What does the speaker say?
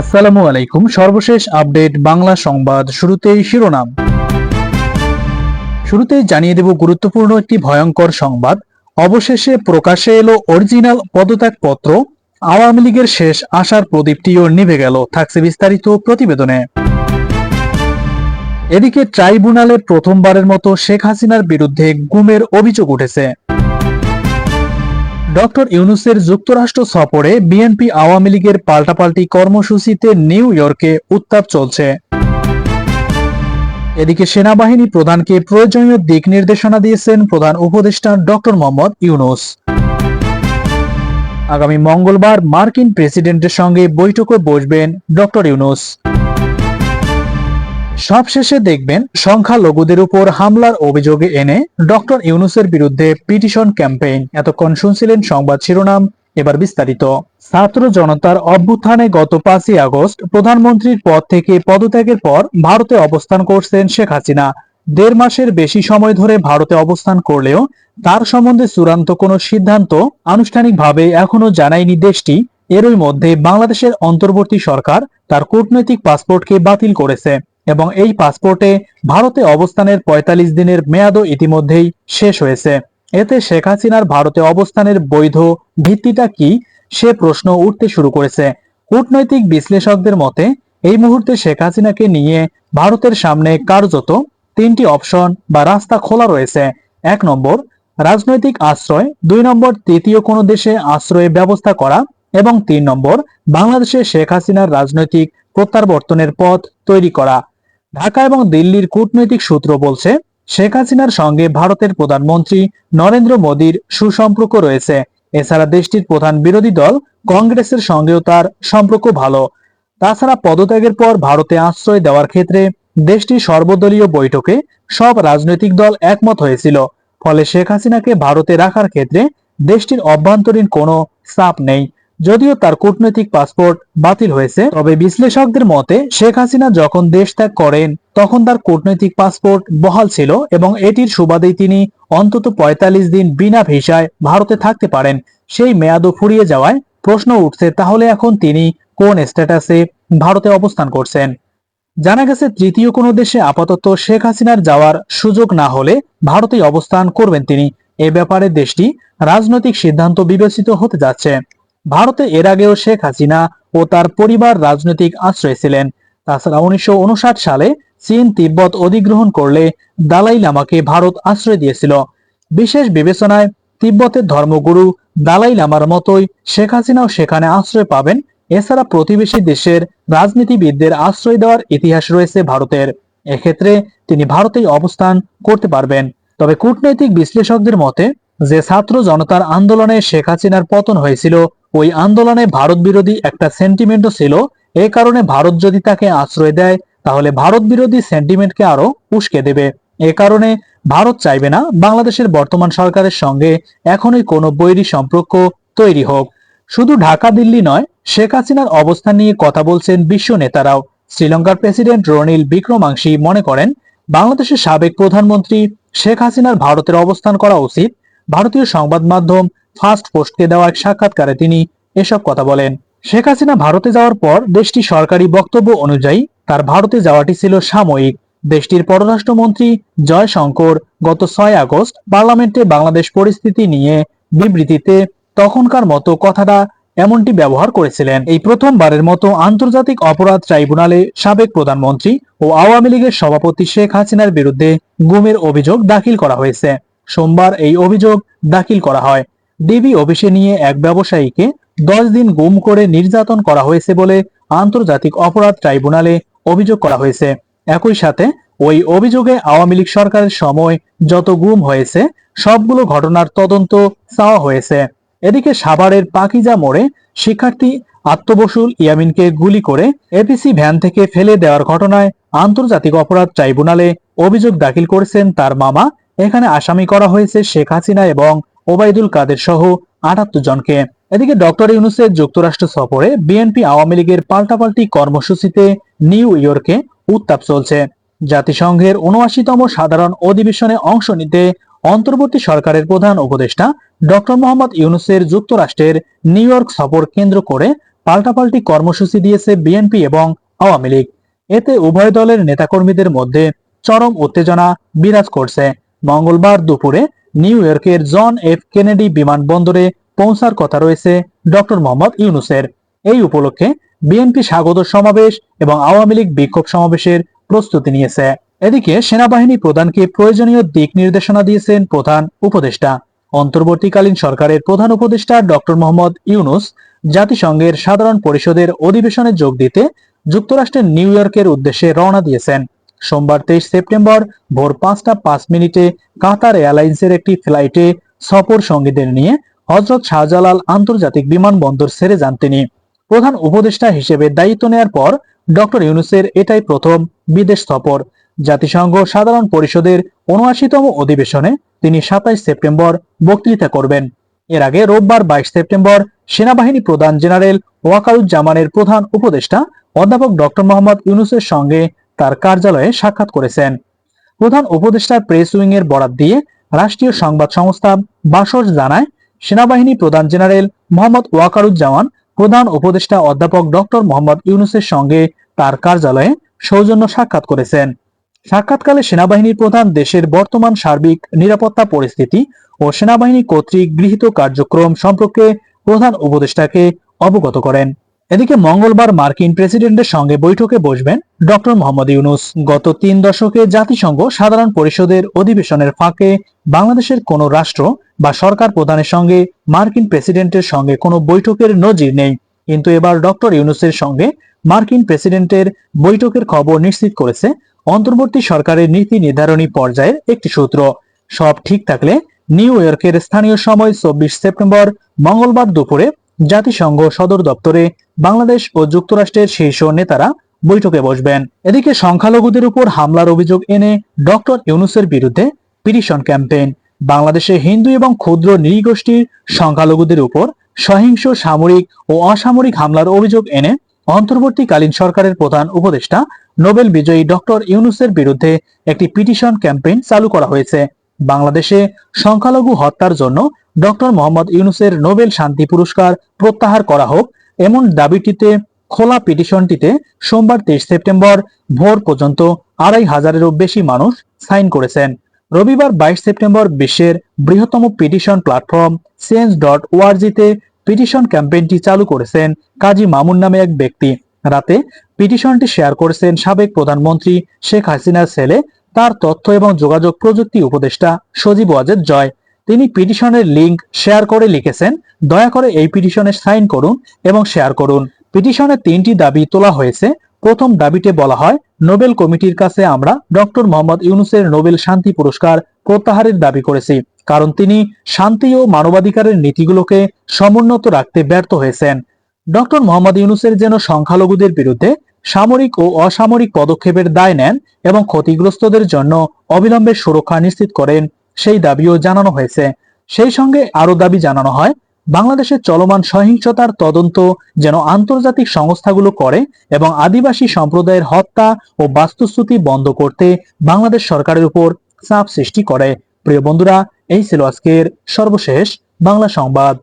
আসসালামু আলাইকুম। সর্বশেষ আপডেট বাংলা সংবাদ শুরুতেই শিরোনাম। শুরুতেই জানিয়ে দেব গুরুত্বপূর্ণ একটি ভয়ঙ্কর সংবাদ। অবশেষে প্রকাশে এলো অরিজিনাল পদত্যাগ পত্র আওয়ামী লীগের শেষ আশার প্রদীপটিও নিভে গেল, থাকছে বিস্তারিত প্রতিবেদনে। এদিকে ট্রাইব্যুনালে প্রথমবারের মতো শেখ হাসিনার বিরুদ্ধে গুমের অভিযোগ উঠেছে। ডক্টর ইউনুসের যুক্তরাষ্ট্র সফরে বিএনপি আওয়ামী লীগের পাল্টাপাল্টি কর্মসূচিতে নিউ ইয়র্কে উত্তাপ চলছে। এদিকে সেনাবাহিনী প্রধানকে প্রয়োজনীয় দিক নির্দেশনা দিয়েছেন প্রধান উপদেষ্টা ডক্টর মোহাম্মদ ইউনুস। আগামী মঙ্গলবার মার্কিন প্রেসিডেন্টের সঙ্গে বৈঠকে বসবেন ডক্টর ইউনুস। সবশেষে দেখবেন সংখ্যালঘুদের উপর হামলার অভিযোগে এনে ডক্টর ইউনুসের বিরুদ্ধে পিটিশন ক্যাম্পেইন। এতক্ষণ শুনছিলেন সংবাদ শিরোনাম, এবার বিস্তারিত। ছাত্র জনতার অভ্যুত্থানে গত পাঁচই আগস্ট প্রধানমন্ত্রীর পদ থেকে পদত্যাগের পর ভারতে অবস্থান করছেন শেখ হাসিনা। দেড় মাসের বেশি সময় ধরে ভারতে অবস্থান করলেও তার সম্বন্ধে চূড়ান্ত কোনো সিদ্ধান্ত আনুষ্ঠানিকভাবে এখনও জানায়নি দেশটি। এরই মধ্যে বাংলাদেশের অন্তর্বর্তী সরকার তার কূটনৈতিক পাসপোর্টকে বাতিল করেছে। এবং এই পাসপোর্টে ভারতে অবস্থানের ৪৫ দিনের মেয়াদও ইতিমধ্যেই শেষ হয়েছে। এতে শেখ হাসিনার ভারতে অবস্থানের বৈধ ভিত্তিটা কি, সে প্রশ্ন উঠতে শুরু করেছে। কূটনৈতিক বিশ্লেষকদের মতে, এই মুহূর্তে শেখ হাসিনাকে নিয়ে ভারতের সামনে কার্যত তিনটি অপশন বা রাস্তা খোলা রয়েছে। এক নম্বর, রাজনৈতিক আশ্রয়। দুই নম্বর, তৃতীয় কোনো দেশে আশ্রয়ের ব্যবস্থা করা। এবং তিন নম্বর, বাংলাদেশে শেখ হাসিনার রাজনৈতিক প্রত্যাবর্তনের পথ তৈরি করা। ঢাকা এবং দিল্লির কূটনৈতিক সূত্র বলছে, শেখ হাসিনার সঙ্গে ভারতের প্রধানমন্ত্রী নরেন্দ্র মোদীর সুসম্পর্ক রয়েছে। এছাড়া দেশটির প্রধান বিরোধী দল কংগ্রেসের সঙ্গেও তার সম্পর্ক ভালো। তাছাড়া পদত্যাগের পর ভারতে আশ্রয় দেওয়ার ক্ষেত্রে দেশটির সর্বদলীয় বৈঠকে সব রাজনৈতিক দল একমত হয়েছিল। ফলে শেখ হাসিনাকে ভারতে রাখার ক্ষেত্রে দেশটির অভ্যন্তরীণ কোনো চাপ নেই। যদিও তার কূটনৈতিক পাসপোর্ট বাতিল হয়েছে, তবে বিশ্লেষকদের মতে, শেখ হাসিনা যখন দেশ ত্যাগ করেন, তখন তার কূটনৈতিক পাসপোর্ট বহাল ছিল এবং এটির সুবাদেই তিনি অন্তত ৪৫ দিন বিনা ভিসায় ভারতে থাকতে পারেন। সেই মেয়াদও ফুরিয়ে যাওয়ায় প্রশ্ন উঠছে, তাহলে এখন তিনি কোন স্ট্যাটাসে ভারতে অবস্থান করছেন? জানা গেছে, তৃতীয় কোনো দেশে আপাতত শেখ হাসিনার যাওয়ার সুযোগ না হলে ভারতেই অবস্থান করবেন তিনি। এ ব্যাপারে দেশটি রাজনৈতিক সিদ্ধান্ত বিবেচিত হতে যাচ্ছে। ভারতে এর আগেও শেখ হাসিনা ও তার পরিবার রাজনৈতিক আশ্রয় ছিলেন। তাছাড়া উনিশশো সালে চীন তিব্বত অধিগ্রহণ করলে দালাই লামাকে ভারত আশ্রয় দিয়েছিল। বিশেষ বিবেচনায় তিব্বতের ধর্মগুরু দালাই লামার মতোই শেখ হাসিনাও সেখানে আশ্রয় পাবেন। এছাড়া প্রতিবেশী দেশের রাজনীতিবিদদের আশ্রয় দেওয়ার ইতিহাস রয়েছে ভারতের। এক্ষেত্রে তিনি ভারতেই অবস্থান করতে পারবেন। তবে কূটনৈতিক বিশ্লেষকদের মতে যে ছাত্র জনতার আন্দোলনে শেখ হাসিনার পতন হয়েছিল, ওই আন্দোলনে ভারত বিরোধী একটা সেন্টিমেন্টও ছিল। এ কারণে ভারত যদি তাকে আশ্রয় দেয়, তাহলে ভারত বিরোধী সেন্টিমেন্টকে আরও উস্কে দেবে। এ কারণে ভারত চাইবে না বাংলাদেশের বর্তমান সরকারের সঙ্গে এখনই কোনো বৈরী সম্পর্ক তৈরি হোক। শুধু ঢাকা, দিল্লি নয়, শেখ হাসিনার অবস্থান নিয়ে কথা বলছেন বিশ্ব নেতারাও। শ্রীলঙ্কার প্রেসিডেন্ট রনিল বিক্রমাংশী মনে করেন, বাংলাদেশের সাবেক প্রধানমন্ত্রী শেখ হাসিনার ভারতের অবস্থান করা উচিত ভারতীয় সংবাদ মাধ্যম ফার্স্ট পোস্টকে দেওয়া এক সাক্ষাৎকারে তিনি এসব কথা বলেন। শেখ হাসিনা ভারতে যাওয়ার পর দেশটি সরকারি বক্তব্য অনুযায়ী তার ভারতে যাওয়াটি ছিল সাময়িক। দেশটির পররাষ্ট্রমন্ত্রী জয়শঙ্কর গত ছয় আগস্ট পার্লামেন্টে বাংলাদেশ পরিস্থিতি নিয়ে বিবৃতিতে তখনকার মতো কথাটা এমনটি ব্যবহার করেছিলেন। এই প্রথমবারের মতো আন্তর্জাতিক অপরাধ ট্রাইব্যুনালে সাবেক প্রধানমন্ত্রী ও আওয়ামী লীগের সভাপতি শেখ হাসিনার বিরুদ্ধে গুমের অভিযোগ দাখিল করা হয়েছে। সোমবার এই অভিযোগ দাখিল করা হয়। ডিবি অফিসে নিয়ে এক ব্যবসায়ীকে দশ দিন গুম করে নির্যাতন করা হয়েছে বলে আন্তর্জাতিক অপরাধ ট্রাইব্যুনালে অভিযোগ করা হয়েছে। একই সাথে ওই অভিযোগে আওয়ামী লীগ সরকারের সময় যত গুম হয়েছে, সবগুলো ঘটনার তদন্ত চাওয়া হয়েছে। এদিকে সাভারের পাকিজা মোড়ে শিক্ষার্থী আত্মবসুল ইয়ামিনকে গুলি করে এপিসি ভ্যান থেকে ফেলে দেওয়ার ঘটনায় আন্তর্জাতিক অপরাধ ট্রাইব্যুনালে অভিযোগ দাখিল করেছেন তার মামা এখানে আসামি করা হয়েছে শেখ হাসিনা এবং ওবায়দুল কাদের সহ আটাত্তর জনকে। এদিকে ডক্টর ইউনুসের যুক্তরাষ্ট্র সফরে বিএনপি আওয়ামী লীগের পাল্টাপাল্টি কর্মসূচিতে নিউ ইয়র্কে উত্তাপ চলছে। জাতিসংঘের উনআশিতম সাধারণ অধিবেশনে অংশ নিতে অন্তর্বর্তী সরকারের প্রধান উপদেষ্টা ডক্টর মোহাম্মদ ইউনুসের যুক্তরাষ্ট্রের নিউ ইয়র্ক সফর কেন্দ্র করে পাল্টাপাল্টি কর্মসূচি দিয়েছে বিএনপি এবং আওয়ামী লীগ। এতে উভয় দলের নেতাকর্মীদের মধ্যে চরম উত্তেজনা বিরাজ করছে। মঙ্গলবার দুপুরে নিউ ইয়র্কের জন এফ কেনেডি বিমানবন্দরে পৌঁছার কথা রয়েছে ডক্টর মোহাম্মদ ইউনুসের। এই উপলক্ষে বিএনপি স্বাগত সমাবেশ এবং আওয়ামী লীগ বিক্ষোভ সমাবেশের প্রস্তুতি নিয়েছে। এদিকে সেনাবাহিনী প্রধানকে প্রয়োজনীয় দিক নির্দেশনা দিয়েছেন প্রধান উপদেষ্টা। অন্তর্বর্তীকালীন সরকারের প্রধান উপদেষ্টা ডক্টর মোহাম্মদ ইউনুস জাতিসংঘের সাধারণ পরিষদের অধিবেশনে যোগ দিতে যুক্তরাষ্ট্রের নিউ ইয়র্কের উদ্দেশ্যে রওনা দিয়েছেন। সোমবার তেইশ সেপ্টেম্বর ভোর পাঁচটা পাঁচ মিনিটে কাতার এয়ারলাইন্সের একটি ফ্লাইটে সফর সঙ্গীদের নিয়ে হজরত শাহজালাল আন্তর্জাতিক বিমানবন্দর ছেড়ে যান তিনি। প্রধান উপদেষ্টা হিসেবে দায়িত্ব নেয়ার পর ডক্টর ইউনুসের এটাই প্রথম বিদেশ সফর। জাতিসংঘ সাধারণ পরিষদের উনআশিতম অধিবেশনে তিনি সাতাইশ সেপ্টেম্বর বক্তৃতা করবেন। এর আগে রোববার বাইশ সেপ্টেম্বর সেনাবাহিনী প্রধান জেনারেল ওয়াকারুজ্জামানের প্রধান উপদেষ্টা অধ্যাপক ডক্টর মোহাম্মদ ইউনুসের সঙ্গে তার কার্যালয়ে সাক্ষাৎ করেছেন। প্রধান উপদেষ্টার প্রেস উইং এর বরাত দিয়ে রাষ্ট্রীয় সংবাদ সংস্থা বাসস জানায়, সেনাবাহিনী প্রধান জেনারেল মোহাম্মদ ওয়াকারুজ্জামান, প্রধান উপদেষ্টা অধ্যাপক ডক্টর মোহাম্মদ ইউনুসের সঙ্গে তার কার্যালয়ে সৌজন্য সাক্ষাৎ করেছেন। সাক্ষাৎকালে সেনাবাহিনীর প্রধান দেশের বর্তমান সার্বিক নিরাপত্তা পরিস্থিতি ও সেনাবাহিনী কর্তৃক গৃহীত কার্যক্রম সম্পর্কে প্রধান উপদেষ্টাকে অবগত করেন। এদিকে মঙ্গলবার মার্কিন প্রেসিডেন্টের সঙ্গে বৈঠকে বসবেন ডক্টর মোহাম্মদ ইউনুস। গত তিন দশকে জাতিসংঘ সাধারণ পরিষদের অধিবেশনের ফাঁকে বাংলাদেশের কোনো রাষ্ট্র বা সরকার প্রধানের সঙ্গে মার্কিন প্রেসিডেন্টের সঙ্গে কোনো বৈঠকের নজির নেই। কিন্তু এবার ডক্টর ইউনুসের সঙ্গে মার্কিন প্রেসিডেন্টের বৈঠকের খবর নিশ্চিত করেছে অন্তর্বর্তী সরকারের নীতি নির্ধারণী পর্যায়ের একটি সূত্র। সব ঠিক থাকলে নিউ ইয়র্কের স্থানীয় সময় চব্বিশ সেপ্টেম্বর মঙ্গলবার দুপুরে জাতিসংঘ সদর দপ্তরে বাংলাদেশ ও যুক্তরাষ্ট্রের শীর্ষ নেতারা বৈঠকে বসবেন। এদিকে সংখ্যালঘুদের উপর হামলার অভিযোগ এনে ডক্টর ইউনুসের বিরুদ্ধে পিটিশন ক্যাম্পেইন। বাংলাদেশে হিন্দু এবং ক্ষুদ্র নৃগোষ্ঠীর সংখ্যালঘুদের উপর সহিংস সামরিক ও অসামরিক হামলার অভিযোগ এনে অন্তর্বর্তীকালীন সরকারের প্রধান উপদেষ্টা নোবেল বিজয়ী ডক্টর ইউনুসের বিরুদ্ধে একটি পিটিশন ক্যাম্পেইন চালু করা হয়েছে। বাংলাদেশে সংখ্যালঘু হত্যার জন্য ডক্টর মোহাম্মদ ইউনুসের নোবেল শান্তি পুরস্কার প্রত্যাহার করা হোক এমন দাবিটিতে খোলা পিটিশনটিতে সোমবার তেইশ সেপ্টেম্বর ভোর পর্যন্ত আড়াই হাজারেরও বেশি মানুষ সাইন করেছেন। রবিবার বাইশ সেপ্টেম্বর বিশ্বের বৃহত্তম পিটিশন প্ল্যাটফর্ম সেন্স ডট ওআরজিতে পিটিশন ক্যাম্পেইনটি চালু করেছেন কাজী মামুন নামে এক ব্যক্তি। রাতে পিটিশনটি শেয়ার করেছেন সাবেক প্রধানমন্ত্রী শেখ হাসিনার ছেলে, তার তথ্য এবং যোগাযোগ প্রযুক্তি উপদেষ্টা সজীব ওয়াজেদ জয়। তিনি পিটিশনের লিংক শেয়ার করে লিখেছেন, দয়া করে এই পিটিশনে সাইন করুন এবং শেয়ার করুন। পিটিশনে তিনটি দাবি তোলা হয়েছে। প্রথম দাবিতে বলা হয়, নোবেল কমিটির কাছে আমরা ডক্টর মোহাম্মদ ইউনুসের নোবেল শান্তি পুরস্কার প্রত্যাহারের দাবি করেছি, কারণ তিনি শান্তি ও মানবাধিকারের নীতিগুলোকে সমুন্নত রাখতে ব্যর্থ হয়েছেন। ডক্টর মোহাম্মদ ইউনুসের যেন সংখ্যালঘুদের বিরুদ্ধে সামরিক ও অসামরিক পদক্ষেপের দায় নেন এবং ক্ষতিগ্রস্তদের জন্য অবিলম্বে সুরক্ষা নিশ্চিত করেন সেই দাবিও জানানো হয়েছে। সেই সঙ্গে আরও দাবি জানানো হয়, বাংলাদেশের চলমান সহিংসতার তদন্ত যেন আন্তর্জাতিক সংস্থাগুলো করে এবং আদিবাসী সম্প্রদায়ের হত্যা ও বাস্তুস্তুতি বন্ধ করতে বাংলাদেশ সরকারের উপর চাপ সৃষ্টি করে। প্রিয় বন্ধুরা, এই ছিল আজকের সর্বশেষ বাংলা সংবাদ।